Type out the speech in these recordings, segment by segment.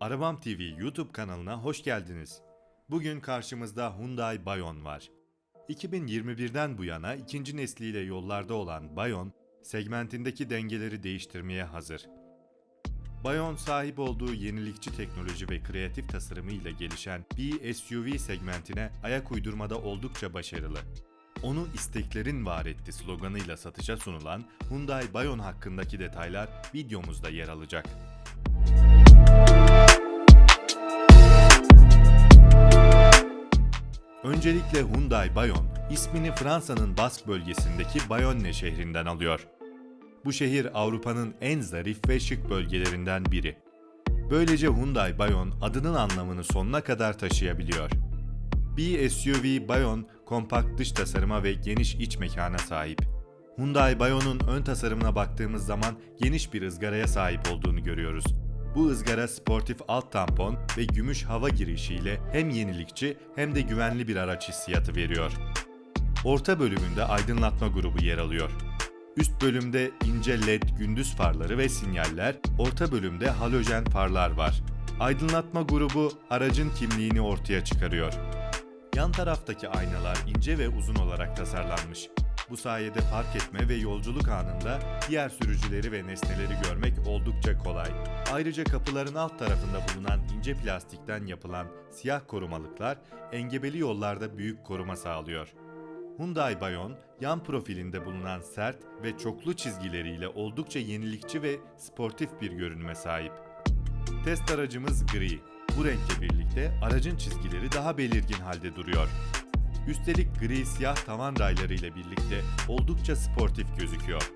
Arabam TV YouTube kanalına hoş geldiniz. Bugün karşımızda Hyundai Bayon var. 2021'den bu yana ikinci nesliyle yollarda olan Bayon, segmentindeki dengeleri değiştirmeye hazır. Bayon sahip olduğu yenilikçi teknoloji ve kreatif tasarımı ile gelişen bir SUV segmentine ayak uydurmada oldukça başarılı. Onu isteklerin var etti sloganıyla satışa sunulan Hyundai Bayon hakkındaki detaylar videomuzda yer alacak. Öncelikle Hyundai Bayon, ismini Fransa'nın Bask bölgesindeki Bayonne şehrinden alıyor. Bu şehir Avrupa'nın en zarif ve şık bölgelerinden biri. Böylece Hyundai Bayon adının anlamını sonuna kadar taşıyabiliyor. Bir SUV Bayon, kompakt dış tasarıma ve geniş iç mekana sahip. Hyundai Bayon'un ön tasarımına baktığımız zaman geniş bir ızgaraya sahip olduğunu görüyoruz. Bu ızgara sportif alt tampon ve gümüş hava girişiyle hem yenilikçi hem de güvenli bir araç hissiyatı veriyor. Orta bölümünde aydınlatma grubu yer alıyor. Üst bölümde ince led gündüz farları ve sinyaller, orta bölümde halojen farlar var. Aydınlatma grubu aracın kimliğini ortaya çıkarıyor. Yan taraftaki aynalar ince ve uzun olarak tasarlanmış. Bu sayede park etme ve yolculuk anında diğer sürücüleri ve nesneleri görmek oldukça kolay. Ayrıca kapıların alt tarafında bulunan ince plastikten yapılan siyah korumalıklar engebeli yollarda büyük koruma sağlıyor. Hyundai Bayon, yan profilinde bulunan sert ve çoklu çizgileriyle oldukça yenilikçi ve sportif bir görünüme sahip. Test aracımız gri. Bu renkle birlikte aracın çizgileri daha belirgin halde duruyor. Üstelik gri siyah tavan rayları ile birlikte oldukça sportif gözüküyor.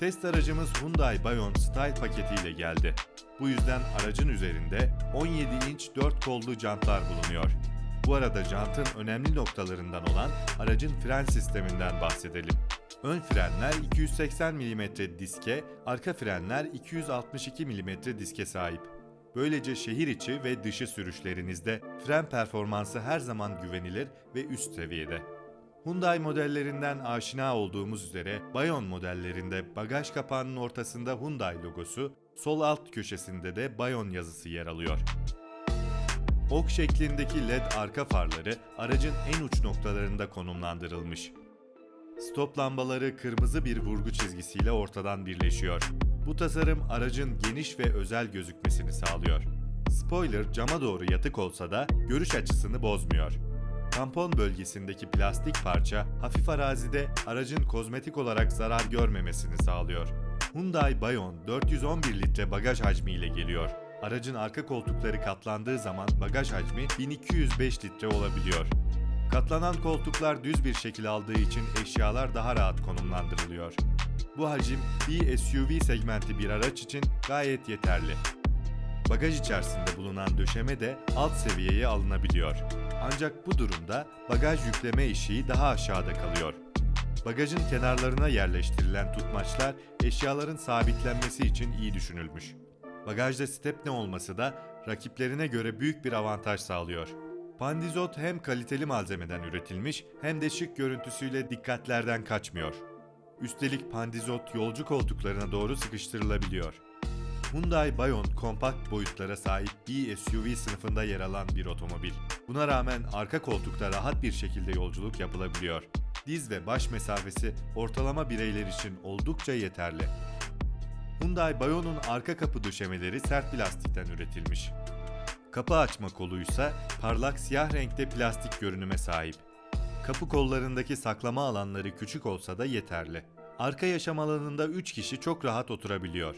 Test aracımız Hyundai Bayon Style paketiyle geldi. Bu yüzden aracın üzerinde 17 inç 4 kollu jantlar bulunuyor. Bu arada jantın önemli noktalarından olan aracın fren sisteminden bahsedelim. Ön frenler 280 mm diske, arka frenler 262 mm diske sahip. Böylece şehir içi ve dışı sürüşlerinizde fren performansı her zaman güvenilir ve üst seviyede. Hyundai modellerinden aşina olduğumuz üzere Bayon modellerinde bagaj kapağının ortasında Hyundai logosu, sol alt köşesinde de Bayon yazısı yer alıyor. Ok şeklindeki led arka farları aracın en uç noktalarında konumlandırılmış. Stop lambaları kırmızı bir vurgu çizgisiyle ortadan birleşiyor. Bu tasarım aracın geniş ve özel gözükmesini sağlıyor. Spoiler cama doğru yatık olsa da görüş açısını bozmuyor. Tampon bölgesindeki plastik parça hafif arazide aracın kozmetik olarak zarar görmemesini sağlıyor. Hyundai Bayon 411 litre bagaj hacmi ile geliyor. Aracın arka koltukları katlandığı zaman bagaj hacmi 1205 litre olabiliyor. Katlanan koltuklar düz bir şekil aldığı için eşyalar daha rahat konumlandırılıyor. Bu hacim bir SUV segmenti bir araç için gayet yeterli. Bagaj içerisinde bulunan döşeme de alt seviyeye alınabiliyor. Ancak bu durumda bagaj yükleme eşiği daha aşağıda kalıyor. Bagajın kenarlarına yerleştirilen tutmaçlar eşyaların sabitlenmesi için iyi düşünülmüş. Bagajda stepne olması da rakiplerine göre büyük bir avantaj sağlıyor. Pandizot hem kaliteli malzemeden üretilmiş hem de şık görüntüsüyle dikkatlerden kaçmıyor. Üstelik pandizot yolcu koltuklarına doğru sıkıştırılabiliyor. Hyundai Bayon kompakt boyutlara sahip bir SUV sınıfında yer alan bir otomobil. Buna rağmen arka koltukta rahat bir şekilde yolculuk yapılabiliyor. Diz ve baş mesafesi ortalama bireyler için oldukça yeterli. Hyundai Bayon'un arka kapı döşemeleri sert plastikten üretilmiş. Kapı açma koluysa parlak siyah renkte plastik görünüme sahip. Kapı kollarındaki saklama alanları küçük olsa da yeterli. Arka yaşam alanında 3 kişi çok rahat oturabiliyor.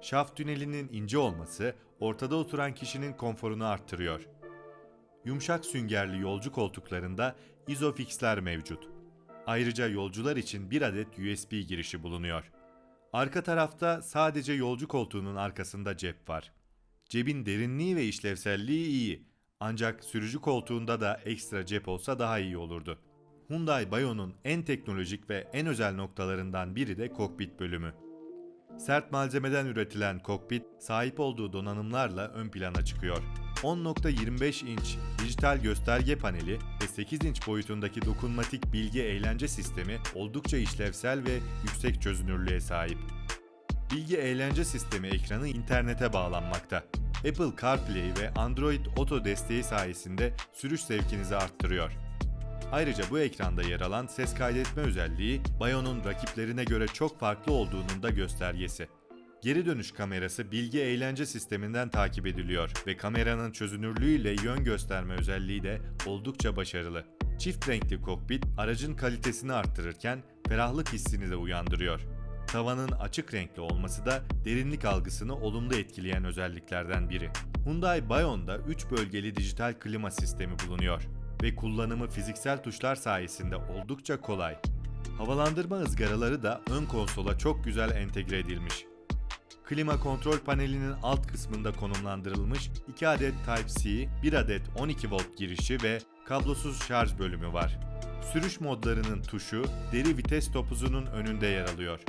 Şaft tünelinin ince olması ortada oturan kişinin konforunu arttırıyor. Yumuşak süngerli yolcu koltuklarında Isofix'ler mevcut. Ayrıca yolcular için bir adet USB girişi bulunuyor. Arka tarafta sadece yolcu koltuğunun arkasında cep var. Cebin derinliği ve işlevselliği iyi. Ancak sürücü koltuğunda da ekstra cep olsa daha iyi olurdu. Hyundai Bayon'un en teknolojik ve en özel noktalarından biri de kokpit bölümü. Sert malzemeden üretilen kokpit sahip olduğu donanımlarla ön plana çıkıyor. 10.25 inç dijital gösterge paneli ve 8 inç boyutundaki dokunmatik bilgi eğlence sistemi oldukça işlevsel ve yüksek çözünürlüğe sahip. Bilgi eğlence sistemi ekranı internete bağlanmakta. Apple CarPlay ve Android Auto desteği sayesinde sürüş zevkinizi arttırıyor. Ayrıca bu ekranda yer alan ses kaydetme özelliği Bayon'un rakiplerine göre çok farklı olduğunun da göstergesi. Geri dönüş kamerası bilgi eğlence sisteminden takip ediliyor ve kameranın çözünürlüğüyle yön gösterme özelliği de oldukça başarılı. Çift renkli kokpit aracın kalitesini arttırırken ferahlık hissini de uyandırıyor. Tavanın açık renkli olması da derinlik algısını olumlu etkileyen özelliklerden biri. Hyundai Bayon'da 3 bölgeli dijital klima sistemi bulunuyor ve kullanımı fiziksel tuşlar sayesinde oldukça kolay. Havalandırma ızgaraları da ön konsola çok güzel entegre edilmiş. Klima kontrol panelinin alt kısmında konumlandırılmış 2 adet Type-C, 1 adet 12 volt girişi ve kablosuz şarj bölümü var. Sürüş modlarının tuşu deri vites topuzunun önünde yer alıyor.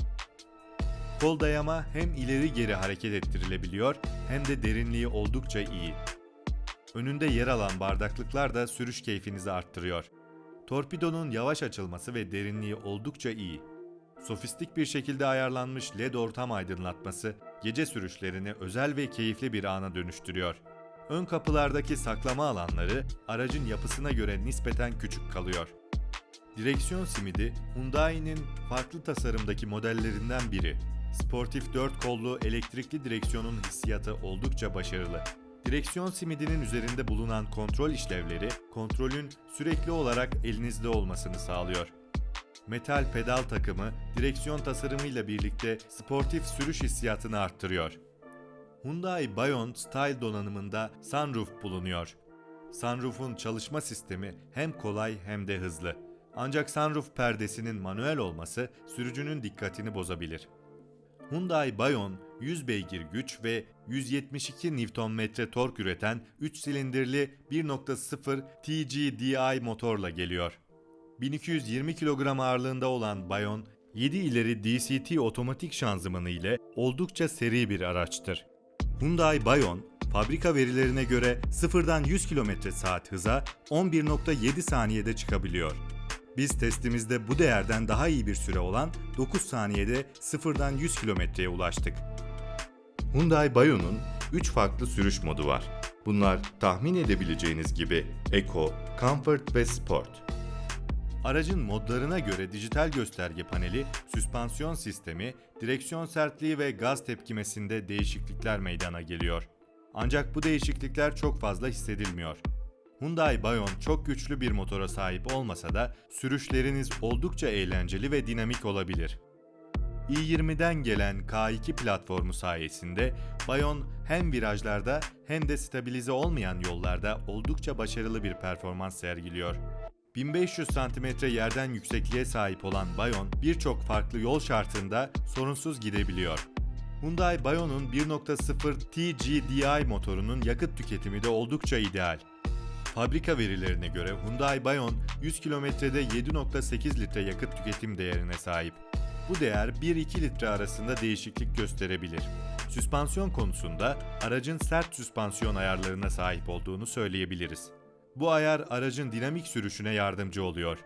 Kol dayama hem ileri geri hareket ettirilebiliyor hem de derinliği oldukça iyi. Önünde yer alan bardaklıklar da sürüş keyfinizi arttırıyor. Torpidonun yavaş açılması ve derinliği oldukça iyi. Sofistik bir şekilde ayarlanmış LED ortam aydınlatması gece sürüşlerini özel ve keyifli bir ana dönüştürüyor. Ön kapılardaki saklama alanları aracın yapısına göre nispeten küçük kalıyor. Direksiyon simidi Hyundai'nin farklı tasarımdaki modellerinden biri. Sportif 4 kollu elektrikli direksiyonun hissiyatı oldukça başarılı. Direksiyon simidinin üzerinde bulunan kontrol işlevleri kontrolün sürekli olarak elinizde olmasını sağlıyor. Metal pedal takımı direksiyon tasarımıyla birlikte sportif sürüş hissiyatını arttırıyor. Hyundai Bayon Style donanımında sunroof bulunuyor. Sunroof'un çalışma sistemi hem kolay hem de hızlı. Ancak sunroof perdesinin manuel olması sürücünün dikkatini bozabilir. Hyundai Bayon 100 beygir güç ve 172 Nm tork üreten 3 silindirli 1.0 TGDI motorla geliyor. 1220 kilogram ağırlığında olan Bayon, 7 ileri DCT otomatik şanzımanı ile oldukça seri bir araçtır. Hyundai Bayon, fabrika verilerine göre 0'dan 100 km saat hıza 11.7 saniyede çıkabiliyor. Biz testimizde bu değerden daha iyi bir süre olan 9 saniyede 0'dan 100 kilometreye ulaştık. Hyundai Bayon'un 3 farklı sürüş modu var. Bunlar tahmin edebileceğiniz gibi Eco, Comfort ve Sport. Aracın modlarına göre dijital gösterge paneli, süspansiyon sistemi, direksiyon sertliği ve gaz tepkimesinde değişiklikler meydana geliyor. Ancak bu değişiklikler çok fazla hissedilmiyor. Hyundai Bayon çok güçlü bir motora sahip olmasa da sürüşleriniz oldukça eğlenceli ve dinamik olabilir. i20'den gelen K2 platformu sayesinde Bayon hem virajlarda hem de stabilize olmayan yollarda oldukça başarılı bir performans sergiliyor. 1500 cm yerden yüksekliğe sahip olan Bayon birçok farklı yol şartında sorunsuz gidebiliyor. Hyundai Bayon'un 1.0 TGDI motorunun yakıt tüketimi de oldukça ideal. Fabrika verilerine göre Hyundai Bayon 100 kilometrede 7.8 litre yakıt tüketim değerine sahip. Bu değer 1-2 litre arasında değişiklik gösterebilir. Süspansiyon konusunda aracın sert süspansiyon ayarlarına sahip olduğunu söyleyebiliriz. Bu ayar aracın dinamik sürüşüne yardımcı oluyor.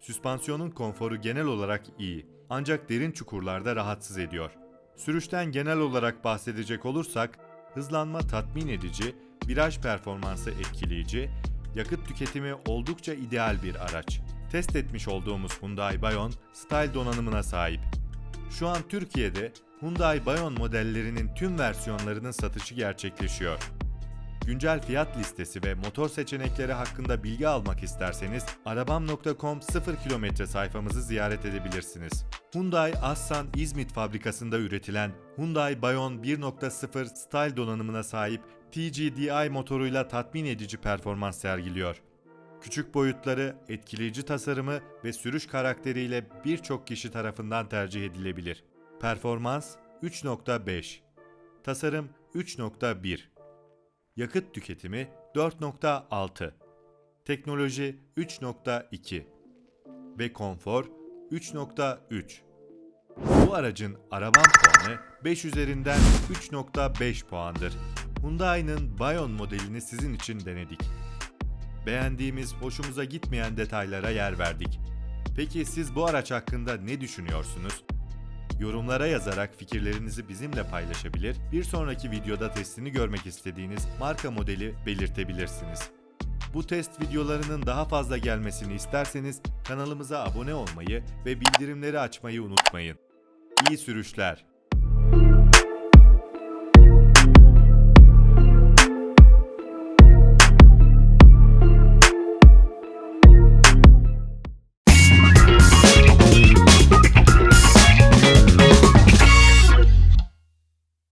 Süspansiyonun konforu genel olarak iyi ancak derin çukurlarda rahatsız ediyor. Sürüşten genel olarak bahsedecek olursak hızlanma tatmin edici, viraj performansı etkileyici, yakıt tüketimi oldukça ideal bir araç. Test etmiş olduğumuz Hyundai Bayon Style donanımına sahip. Şu an Türkiye'de Hyundai Bayon modellerinin tüm versiyonlarının satışı gerçekleşiyor. Güncel fiyat listesi ve motor seçenekleri hakkında bilgi almak isterseniz arabam.com 0 kilometre sayfamızı ziyaret edebilirsiniz. Hyundai Assan İzmit fabrikasında üretilen Hyundai Bayon 1.0 Style donanımına sahip TGDI motoruyla tatmin edici performans sergiliyor. Küçük boyutları, etkileyici tasarımı ve sürüş karakteriyle birçok kişi tarafından tercih edilebilir. Performans 3.5 Tasarım 3.1 Yakıt tüketimi 4.6 Teknoloji 3.2 ve konfor 3.3 Bu aracın araban puanı 5 üzerinden 3.5 puandır. Hyundai'nin Bayon modelini sizin için denedik. Beğendiğimiz, hoşumuza gitmeyen detaylara yer verdik. Peki siz bu araç hakkında ne düşünüyorsunuz? Yorumlara yazarak fikirlerinizi bizimle paylaşabilir, bir sonraki videoda testini görmek istediğiniz marka modeli belirtebilirsiniz. Bu test videolarının daha fazla gelmesini isterseniz kanalımıza abone olmayı ve bildirimleri açmayı unutmayın. İyi sürüşler.